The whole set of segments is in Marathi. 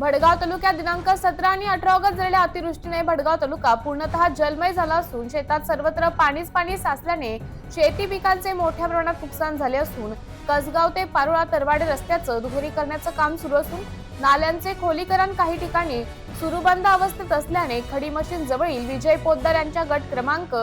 भडगाव तालुक्यात दिनांक सतरा आणि अठरा ऑगस्ट झालेल्या अतिवृष्टीने भडगाव तालुका पूर्णतः जलमय झाला असून शेतात सर्वत्र पाणीच पाणी साचल्याने शेती पिकांचे मोठ्या प्रमाणात नुकसान झाले असून कसगाव ते पारोळा तरवाडे रस्त्याचं दुहेरी करण्याचं काम सुरू असून नाल्यांचे खोलीकरण काही ठिकाणी सुरूबंद अवस्थेत असल्याने खडी मशीन जवळील विजय पोद्दार यांच्या गट क्रमांक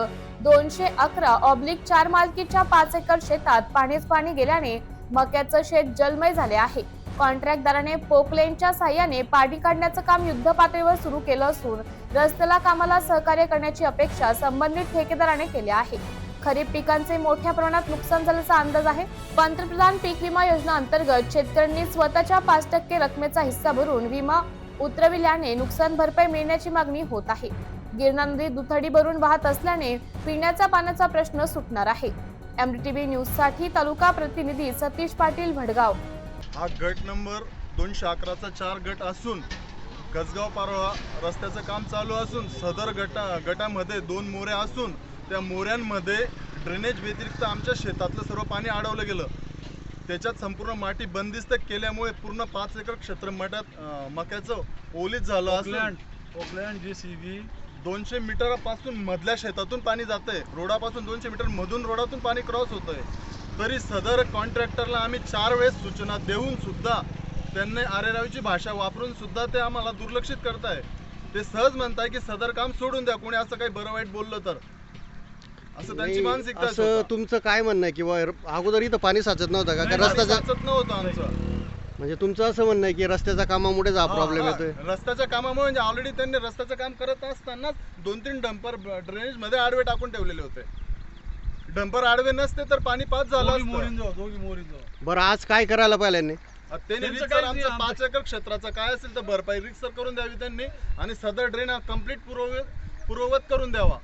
दोनशे अकरा ऑब्लिक चार मालकीच्या पाच एकर शेतात पाणीच पाणी गेल्याने मक्याचं शेत जलमय झाले आहे. कॉन्ट्रॅक्टदाराने पोकलेनच्या साह्याने पाणी काढण्याचं काम युद्ध पातळीवर सुरू केलं असून रस्त्याला कामाला सहकार्य करण्याची अपेक्षा संबंधित ठेकेदाराने केली आहे. खरीप पिकांचे मोठ्या प्रमाणात नुकसान झाल्याचा अंदाज आहे. पंतप्रधान पीक विमा योजना अंतर्गत शेतकऱ्यांनी स्वतःच्या पाच टक्के रकमेचा हिस्सा भरून विमा उतरविल्याने नुकसान भरपाई मिळण्याची मागणी होत आहे. गिरणा नदी दुथडी भरून वाहत असल्याने पिण्याचा पाण्याचा प्रश्न सुटणार आहे. एमडीटीव्ही न्यूजसाठी तालुका प्रतिनिधी सतीश पाटील भडगाव. हा गट नंबर दोनशे अकराचा चार गट असून कसगाव पारोळा रस्त्याचं काम चालू असून सदर गटा गटामध्ये दोन मोऱ्या असून त्या मोऱ्यांमध्ये ड्रेनेज व्यतिरिक्त आमच्या शेतातलं सर्व पाणी अडवलं गेलं. त्याच्यात संपूर्ण माती बंदिस्त केल्यामुळे पूर्ण पाच एकर क्षेत्र मठात मक्याचं ओलीत झालं असून ओकलँड जे सी बी दोनशे मीटरपासून मधल्या शेतातून पाणी जातंय. रोडापासून दोनशे मीटर मधून रोडातून पाणी क्रॉस होतंय. तरी सदर कॉन्ट्रॅक्टरला आम्ही चार वेळेस सूचना देऊन सुद्धा त्यांनी आरेरावीची भाषा वापरून सुद्धा ते आम्हाला दुर्लक्षित करताय ते सहज म्हणताय की सदर काम सोडून द्या कोणी असं काही बरं वाईट बोललं तर असं त्यांची मानसिकता असं स्वतः. तुमचं काय म्हणणं आहे किंवा अगोदर इथं पाणी साचत नव्हतं का? का नाही, रस्त्याचा साचत नव्हतं आमचं म्हणजे तुमचं असं म्हणणं आहे की रस्त्याच्या कामामुळेच हा प्रॉब्लेम हा, येतोय. रस्त्याच्या कामामुळे म्हणजे ऑलरेडी त्यांनी रस्त्याचं काम करत असतानाच दोन तीन डंपर ड्रेनेजमध्ये आडवे टाकून ठेवलेले होते डंपर आडवे नसते तर पाणी पास झालं दोघी असतं. मोरीन जाऊ दोघी मोरीन जाऊ बरं आज काय करायला पाहिजे? आता त्यांनी त्यांचं नाही, आमचं आमचं- पाच एकर क्षेत्राचं काय असेल तर भरपाई रिक्सर करून द्यावी त्यांनी आणि सदर ड्रेन हा कंप्लीट पूर्ववत पूर्ववत करून द्यावा